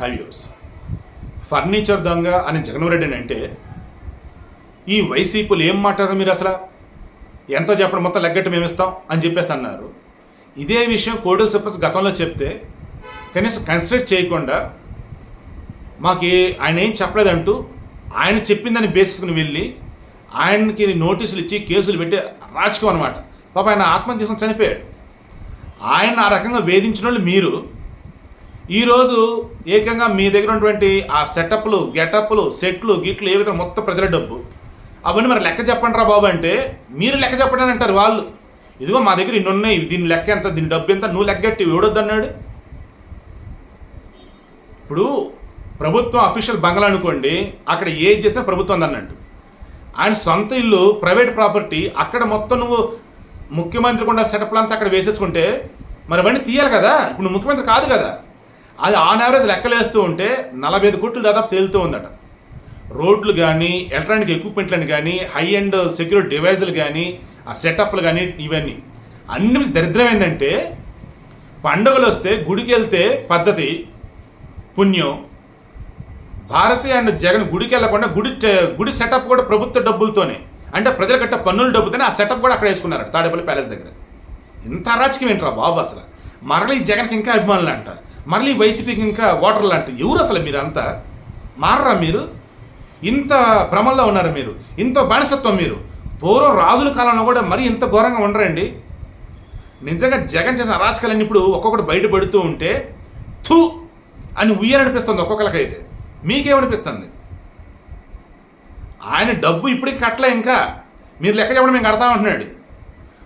హైవ్యూస్ furniture దొంగ అని జగన్మోహన్ అంటే ఈ వైసీపీలు ఏం మాట్లాడరు మీరు అసలు? ఎంతో చెప్పడం మొత్తం లెగ్గట్టు మేము ఇస్తాం అని చెప్పేసి అన్నారు. ఇదే విషయం కోడల సూపర్స్ గతంలో చెప్తే కనీసం కన్సిడర్ చేయకుండా మాకు ఆయన ఏం చెప్పలేదంటూ ఆయన చెప్పిందని బేసిస్కుని వెళ్ళి ఆయనకి నోటీసులు ఇచ్చి కేసులు పెట్టి రాజకీయం అనమాట పాప ఆయన ఆత్మహత్య చేసుకుని చనిపోయాడు. ఆయన ఆ రకంగా వేధించిన వాళ్ళు మీరు. ఈరోజు ఏకంగా మీ దగ్గర ఉన్నటువంటి ఆ సెటప్లు గెటప్లు సెట్లు గిట్లు ఏ విధంగా మొత్తం ప్రజల డబ్బు? అవన్నీ మరి లెక్క చెప్పండి రా బాబు అంటే మీరు లెక్క చెప్పండి అని అంటారు వాళ్ళు. ఇదిగో మా దగ్గర ఇన్ని ఉన్నాయి దీని లెక్క ఎంత దీని డబ్బు ఎంత నువ్వు లెక్కట్టి ఎవడొద్దు అన్నాడు? ఇప్పుడు ప్రభుత్వం అఫీషియల్ బంగ్లా అనుకోండి అక్కడ ఏం చేసినా ప్రభుత్వం అన్నట్టు ఆయన సొంత ఇల్లు ప్రైవేట్ ప్రాపర్టీ అక్కడ మొత్తం నువ్వు ముఖ్యమంత్రి కూడా సెటప్లు అంతా అక్కడ వేసేసుకుంటే మరి అవన్నీ తీయాలి కదా? ఇప్పుడు నువ్వు ముఖ్యమంత్రి కాదు కదా? అది ఆన్ యావరేజ్ లెక్కలేస్తూ ఉంటే నలభై ఐదు కోట్లు దాదాపు తేలుతూ ఉందట. రోడ్లు కానీ ఎలక్ట్రానిక్ ఎక్విప్మెంట్లను కానీ హై అండ్ సెక్యూరిటీ డివైజులు కానీ ఆ సెటప్లు కానీ ఇవన్నీ. అన్ని దరిద్రం ఏంటంటే పండుగలు వస్తే గుడికి వెళ్తే పద్ధతి పుణ్యం. భారతి అండ్ జగన్ గుడికి వెళ్ళకుండా గుడి గుడి సెటప్ కూడా ప్రభుత్వ డబ్బులతోనే. అంటే ప్రజలు కట్టే పన్నుల డబ్బుతోనే ఆ సెటప్ కూడా అక్కడ వేసుకున్నారు తాడేపల్లి ప్యాలెస్ దగ్గర. ఇంత అరాచకం ఏంట్రా బాబు అసలు? మరలి ఈ జగన్కి ఇంకా అభిమానులు అంట మళ్ళీ వైసీపీకి ఇంకా ఓటర్ లాంటి ఎవరు అసలు మీరు అంతా? మారరా మీరు? ఇంత భ్రమల్లో ఉన్నారు మీరు? ఇంత బానిసత్వం మీరు? పూర్వం రాజుల కాలంలో కూడా మరీ ఇంత ఘోరంగా ఉండరండి? నిజంగా జగన్ చేసిన అరాచకాలన్నీ ఇప్పుడు ఒక్కొక్కటి బయటపడుతూ ఉంటే థూ! అని ఉయ్యాలనిపిస్తుంది ఒక్కొక్కరికైతే మీకేమనిపిస్తుంది? ఆయన డబ్బు ఇప్పటికి కట్టలే ఇంకా. మీరు లెక్క చెప్పడం మేము కడతా ఉంటున్నాడు.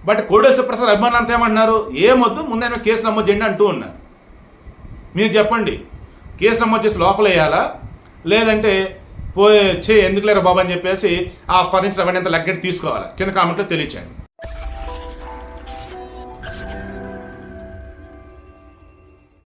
బట్ కోడేశ్వర సుప్రసాద్ అభిమానులంతా ఏమంటున్నారు? ఏమొద్దు ముందైనా కేసు నమోదు చేయండి అంటూ ఉన్నారు. మీరు చెప్పండి కేసు నమోదు చేసి లోపలేయాలా? లేదంటే పోయే చే ఎందుకు లేరు బాబు అని చెప్పేసి ఆ ఫర్నిచర్ అవన్నీ అంత లెగ్గట్టు తీసుకోవాలి? కింద కామెంట్లో తెలియచేయండి.